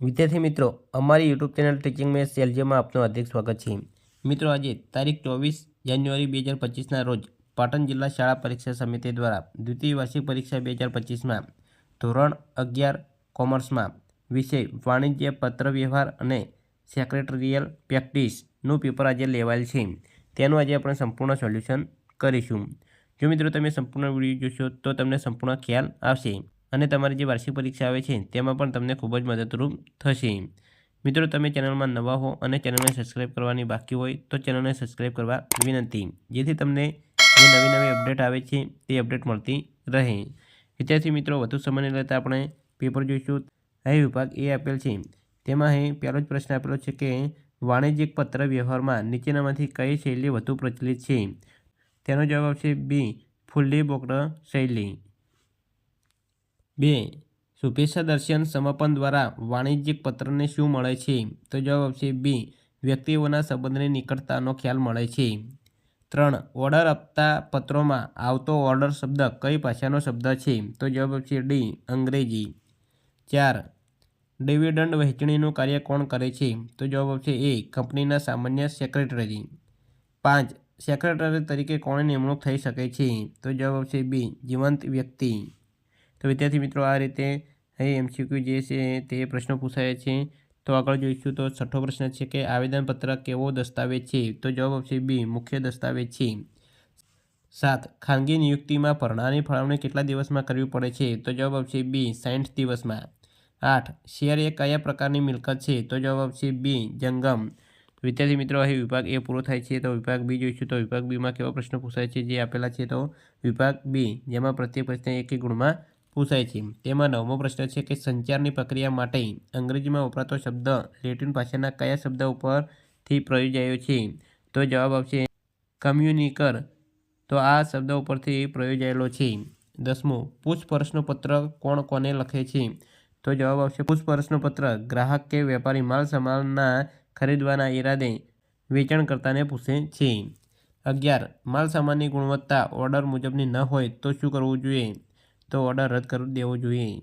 વિદ્યાર્થી મિત્રો, અમારી યુટ્યુબ ચેનલ ટીચિંગ મેથ્સ એલજીમાં આપનું હાર્દિક સ્વાગત છે. મિત્રો, આજે તારીખ ચોવીસ જાન્યુઆરી બે હજાર પચીસના રોજ પાટણ જિલ્લા શાળા પરીક્ષા સમિતિ દ્વારા દ્વિતીય વાર્ષિક પરીક્ષા બે હજાર પચીસમાં ધોરણ અગિયાર કોમર્સમાં વિષય વાણિજ્ય પત્ર વ્યવહાર અને સેક્રેટરીયલ પ્રેક્ટિસનું પેપર આજે લેવાયેલ છે. તેનું આજે આપણે સંપૂર્ણ સોલ્યુશન કરીશું. જો મિત્રો તમે સંપૂર્ણ વીડિયો જોશો તો તમને સંપૂર્ણ ખ્યાલ આવશે. અને તમારી જે વાર્ષિક પરીક્ષા આવે છે, તેમાં પણ તમને ખૂબ જ મદદરૂપ થશે. મિત્રો, તમે ચેનલમાં નવા હો અને ચેનલને સબસ્ક્રાઈબ કરવાની બાકી હોય, તો ચેનલને સબસ્ક્રાઈબ કરવા વિનંતી. જેથી તમને જે નવી નવી અપડેટ આવે છે, તે અપડેટ મળતી રહે. વિદ્યાર્થી મિત્રો, વધુ સમયને લેતા આપણે પેપર જોઈશું. અહીં વિભાગ એ આપેલ છે. તેમાં અહીં પહેલો જ પ્રશ્ન આપેલો છે કે, વાણિજ્યિક પત્ર વ્યવહારમાં નીચેનામાંથી કઈ શૈલી વધુ પ્રચલિત છે? તેનો જવાબ આવશે બી, ફુલ્લી બોકડ શૈલી. બે, શુભેચ્છા દર્શન સમાપન દ્વારા વાણિજ્યિક પત્રને શું મળે છે? તો જવાબ આવશે બી, વ્યક્તિઓના સંબંધની નિકટતાનો ખ્યાલ મળે છે. ત્રણ, ઓર્ડર આપતા પત્રોમાં આવતો ઓર્ડર શબ્દ કઈ ભાષાનો શબ્દ છે? તો જવાબ આવશે ડી, અંગ્રેજી. ચાર, ડિવિડન્ડ વહેંચણીનું કાર્ય કોણ કરે છે? તો જવાબ આવશે એ, કંપનીના સામાન્ય સેક્રેટરી. પાંચ, સેક્રેટરી તરીકે કોણે નિમણૂક થઈ શકે છે? તો જવાબ આવશે બી, જીવંત વ્યક્તિ. તો વિદ્યાર્થી મિત્રો, આ રીતે અહીં એમસીક્યુ જે છે તે પ્રશ્નો પૂછાય છે. તો આગળ જોઈશું તો છઠ્ઠો પ્રશ્ન છે કે આવેદનપત્ર કેવો દસ્તાવેજ છે? તો જવાબ આવશે બી, મુખ્ય દસ્તાવેજ છે. સાત, ખાનગી નિયુક્તિમાં ભરણાની ફાળવણી કેટલા દિવસમાં કરવી પડે છે? તો જવાબ આવશે બી સાઠ દિવસમાં. આઠ, શેર એ કયા પ્રકારની મિલકત છે? તો જવાબ આવશે બી, જંગમ. વિદ્યાર્થી મિત્રો અહીં વિભાગ એ પૂરો થાય છે તો વિભાગ બી જોઈશું તો વિભાગ બીમાં કેવા પ્રશ્નો પૂછાય છે જે આપેલા છે તો વિભાગ બી, જેમાં પ્રત્યેક પ્રશ્ન એક એક ગુણમાં પૂછાય છે. તેમાં નવમો પ્રશ્ન છે કે સંચારની પ્રક્રિયા માટે અંગ્રેજીમાં વપરાતો શબ્દ લેટિન ભાષાના કયા શબ્દ ઉપરથી પ્રયોજાયો છે? તો જવાબ આવશે કમ્યુનિકર. તો આ શબ્દ ઉપરથી પ્રયોજાયેલો છે. દસમો પૂછપરછનો પત્ર કોણ કોને લખે છે? તો જવાબ આવશે પૂછપરછનો પત્ર ગ્રાહક કે વેપારી માલ સામાનના ખરીદવાના ઈરાદે વેચાણકર્તાને પૂછે છે. અગિયાર, માલ સામાનની ગુણવત્તા ઓર્ડર મુજબની ન હોય તો શું કરવું જોઈએ? તો ઓર્ડર રદ કરી દેવો જોઈએ.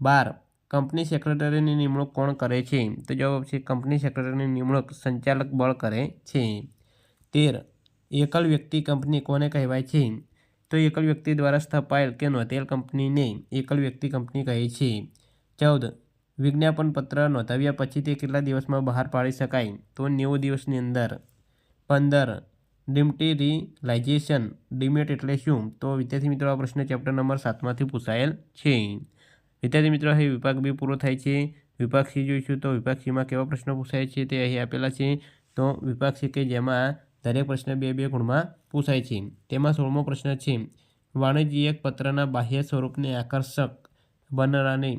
બાર કંપની સેક્રેટરીની નિમણૂક કોણ કરે છે? તો જવાબ છે કંપની સેક્રેટરીની નિમણૂક સંચાલક બળ કરે છે. તેર, એકલ વ્યક્તિ કંપની કોને કહેવાય છે? તો એકલ વ્યક્તિ દ્વારા સ્થપાયેલ કે નોંધેલ કંપનીને એકલ વ્યક્તિ કંપની કહે છે. ચૌદ, વિજ્ઞાપન પત્ર નોંધાવ્યા પછી તે કેટલા દિવસમાં બહાર પાડી શકાય? તો નેવું દિવસની અંદર. પંદર ડિમટીરિલાઇઝેશન ડિમેટ એટલે શું? તો વિદ્યાર્થી મિત્રો, આ પ્રશ્ન ચેપ્ટર નંબર સાતમાંથી પૂછાયેલ છે. વિદ્યાર્થી મિત્રો, અહીં વિભાગ બી પૂરો થાય છે. વિભાગ સી જોઈશું તો વિભાગ સીમાં કેવા પ્રશ્નો પૂછાય છે તે અહીં આપેલા છે. તો વિભાગ સી કે જેમાં દરેક પ્રશ્ન બે બે ગુણમાં પૂછાય છે. તેમાં સોળમો પ્રશ્ન છે. વાણિજ્યિક પત્રના બાહ્ય સ્વરૂપને આકર્ષક બનાવવાની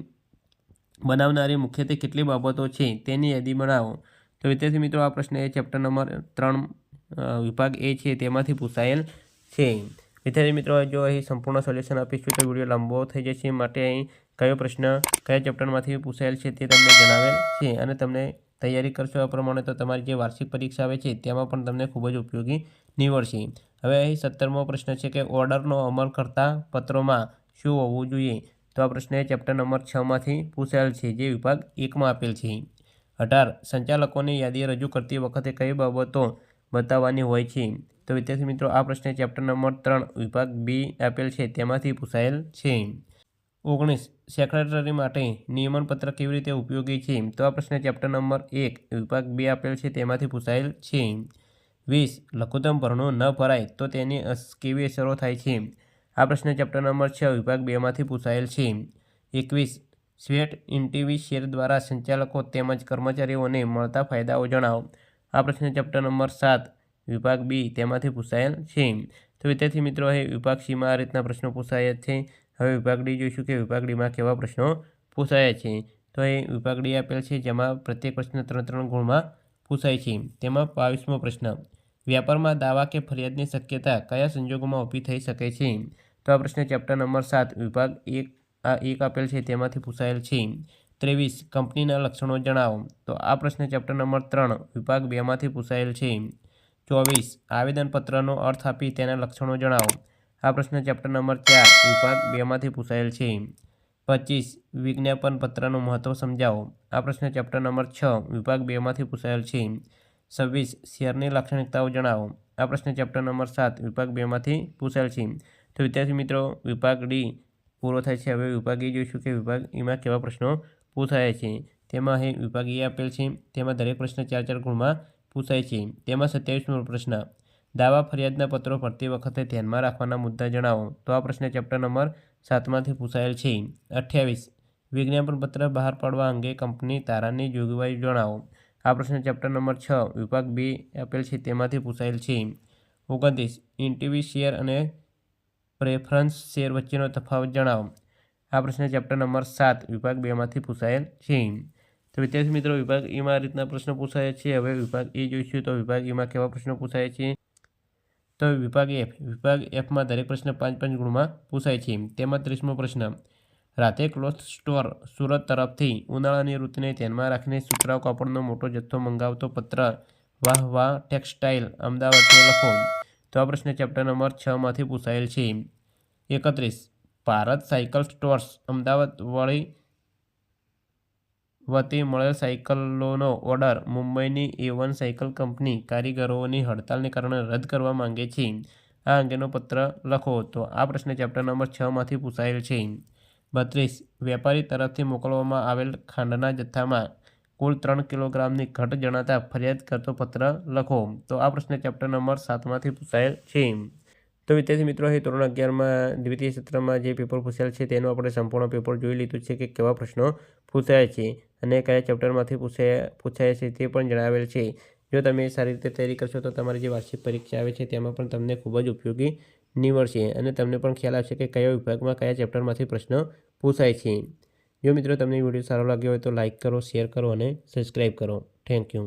બનાવનારી મુખ્યત્વે કેટલી બાબતો છે તેની યાદી બનાવો. તો વિદ્યાર્થી મિત્રો, આ પ્રશ્ન એ ચેપ્ટર નંબર ત્રણ વિભાગ એ છે, તેમાંથી પૂછાયેલ છે. વિદ્યાર્થી મિત્રો, જો અહીં સંપૂર્ણ સોલ્યુશન આપીશું તો વીડિયો લાંબો થઈ જશે. માટે અહીં કયો પ્રશ્ન, કયા ચેપ્ટરમાંથી પૂછાયેલ છે તે તમને જણાવેલ છે અને તમને તૈયારી કરશો આ પ્રમાણે તો તમારી જે વાર્ષિક પરીક્ષા આવે છે, તેમાં પણ તમને ખૂબ જ ઉપયોગી નીવડશે. હવે અહીં સત્તરમો પ્રશ્ન છે કે ઓર્ડરનો અમલ કરતા પત્રોમાં શું હોવું જોઈએ? તો આ પ્રશ્ન ચેપ્ટર નંબર છમાંથી પૂછાયેલ છે, જે વિભાગ એકમાં આપેલ છે. અઢાર, સંચાલકોની યાદી રજૂ કરતી વખતે કઈ બાબતો બતાવવાની હોય છે. તો વિદ્યાર્થી મિત્રો, આ પ્રશ્ન ચેપ્ટર નંબર ત્રણ, વિભાગ બી આપેલ છે. તેમાંથી પૂછાયેલ છે. ઓગણીસ સેક્રેટરી માટે નિયમનપત્ર કેવી રીતે ઉપયોગી છે? તો આ પ્રશ્ન ચેપ્ટર નંબર એક, વિભાગ બી આપેલ છે. તેમાંથી પૂછાયેલ છે. વીસ, લઘુત્તમ ભરણું ન ભરાય તો તેની કેવી અસરો થાય છે? આ પ્રશ્ન ચેપ્ટર નંબર છ, વિભાગ બેમાંથી પૂછાયેલ છે. એકવીસ, સ્વેટ, ઇન્ટીવી શેર દ્વારા સંચાલકો તેમજ કર્મચારીઓને મળતા ફાયદાઓ જણાવો. આ પ્રશ્ન ચેપ્ટર નંબર સાત, વિભાગ બી, તેમાંથી પૂછાયેલ છે. તો વિદ્યાર્થી મિત્રો, હવે વિભાગ સીમાં આ રીતના પ્રશ્નો પૂછાયા છે. હવે વિભાગ ડી જોઈશું કે વિભાગ ડીમાં કેવા પ્રશ્નો પૂછાયા છે. તો એ વિભાગ ડી આપેલ છે, જેમાં પ્રત્યેક પ્રશ્ન ત્રણ ત્રણ ગુણમાં પૂછાય છે. તેમાં બાવીસમો પ્રશ્ન, વ્યાપારમાં દાવા કે ફરિયાદની શક્યતા કયા સંજોગોમાં ઊભી થઈ શકે છે? તો આ પ્રશ્ન ચેપ્ટર નંબર સાત, વિભાગ એક, આ એક આપેલ છે, તેમાંથી પૂછાયેલ છે. ત્રેવીસ કંપનીના લક્ષણો જણાવો. તો આ પ્રશ્ન ચેપ્ટર નંબર ત્રણ, વિભાગ બેમાંથી પૂછાયેલ છે. ચોવીસ, આવેદનપત્રનો અર્થ આપી તેના લક્ષણો જણાવો. આ પ્રશ્ન ચેપ્ટર નંબર ચાર, વિભાગ બેમાંથી પૂછાયેલ છે. પચીસ વિજ્ઞાપન પત્રનું મહત્ત્વ સમજાવો. આ પ્રશ્ન ચેપ્ટર નંબર છ, વિભાગ બેમાંથી પૂછાયેલ છે. છવ્વીસ, શેરની લાક્ષણિકતાઓ જણાવો. આ પ્રશ્ન ચેપ્ટર નંબર સાત, વિભાગ બેમાંથી પૂછાયેલ છે. તો વિદ્યાર્થી મિત્રો, વિભાગ ડી પૂરો થાય છે. હવે વિભાગ એ જોઈશું કે વિભાગ એમાં કેવા પ્રશ્નો પૂછાયા છે. તેમાં અહીં વિભાગ એ આપેલ છે. તેમાં દરેક પ્રશ્ન ચાર ચાર ગુણમાં પૂછાય છે. તેમાં સત્યાવીસમો પ્રશ્ન. દાવા ફરિયાદના પત્રો ભરતી વખતે ધ્યાનમાં રાખવાના મુદ્દા જણાવો. તો આ પ્રશ્ન ચેપ્ટર નંબર સાતમાંથી પૂછાયેલ છે. અઠ્યાવીસ. વિજ્ઞાપનપત્ર બહાર પાડવા અંગે કંપની તારાની જોગવાઈ જણાવો. આ પ્રશ્ન ચેપ્ટર નંબર છ, વિભાગ બી આપેલ છે. તેમાંથી પૂછાયેલ છે. ઓગણત્રીસ. ઇન્ટીવી શેર અને પ્રેફરન્સ શેર વચ્ચેનો તફાવત જણાવો. આ પ્રશ્ન ચેપ્ટર નંબર સાત, વિભાગ બેમાંથી પૂછાયેલ છે. તો વિદ્યાર્થી મિત્રો, વિભાગ એમાં રીતના પ્રશ્નો પૂછાય છે. હવે વિભાગ એ જોઈશું તો વિભાગ એમાં કેવા પ્રશ્નો પૂછાય છે? તો વિભાગ એફ વિભાગ એફમાં દરેક પ્રશ્ન પાંચ પાંચ ગુણમાં પૂછાય છે. તેમાં ત્રીસમો પ્રશ્ન, રાતે ક્લોથ સ્ટોર સુરત તરફથી ઉનાળાની ઋતુને ધ્યાનમાં રાખીને સુતરાઉ કાપડનો મોટો જથ્થો મંગાવતો પત્ર, વાહ વાહ ટેક્સટાઇલ અમદાવાદને લખો. તો આ પ્રશ્ન ચેપ્ટર નંબર છમાંથી પૂછાયેલ છે. એકત્રીસ ભારત સાયકલ સ્ટોર્સ અમદાવાદ વળી વતી મળેલ સાયકલોનો ઓર્ડર મુંબઈની એ વન સાયકલ કંપની કારીગરોની હડતાલને કારણે રદ કરવા માંગે છે. આ અંગેનો પત્ર લખો તો આ પ્રશ્ન ચેપ્ટર નંબર છમાંથી પૂછાયેલ છે. બત્રીસ, વેપારી તરફથી મોકલવામાં આવેલ ખાંડના જથ્થામાં કુલ ત્રણ કિલોગ્રામની ઘટ જણાતા ફરિયાદ કરતો પત્ર લખો તો આ પ્રશ્ન ચેપ્ટર નંબર સાતમાંથી પૂછાયેલ છે. તો વિદ્યાર્થી મિત્રો, અહીં ધોરણ અગિયારમાં દ્વિતીય સત્રમાં જે પેપર પૂછાયેલ છે તેનું આપણે સંપૂર્ણ પેપર જોઈ લીધું છે કે કેવા પ્રશ્નો પૂછાયા છે અને કયા ચેપ્ટરમાંથી પૂછાયા પૂછાયા છે તે પણ જણાવેલ છે. જો તમે સારી રીતે તૈયારી કરશો તો તમારી જે વાર્ષિક પરીક્ષા આવે છે તેમાં પણ તમને ખૂબ જ ઉપયોગી નીવડશે અને તમને પણ ખ્યાલ આવશે કે કયા વિભાગમાં કયા ચેપ્ટરમાંથી પ્રશ્ન પૂછાય છે. જો મિત્રો, તમને વીડિયો સારો લાગ્યો હોય તો લાઇક કરો, શેર કરો અને સબસ્ક્રાઈબ કરો. Thank you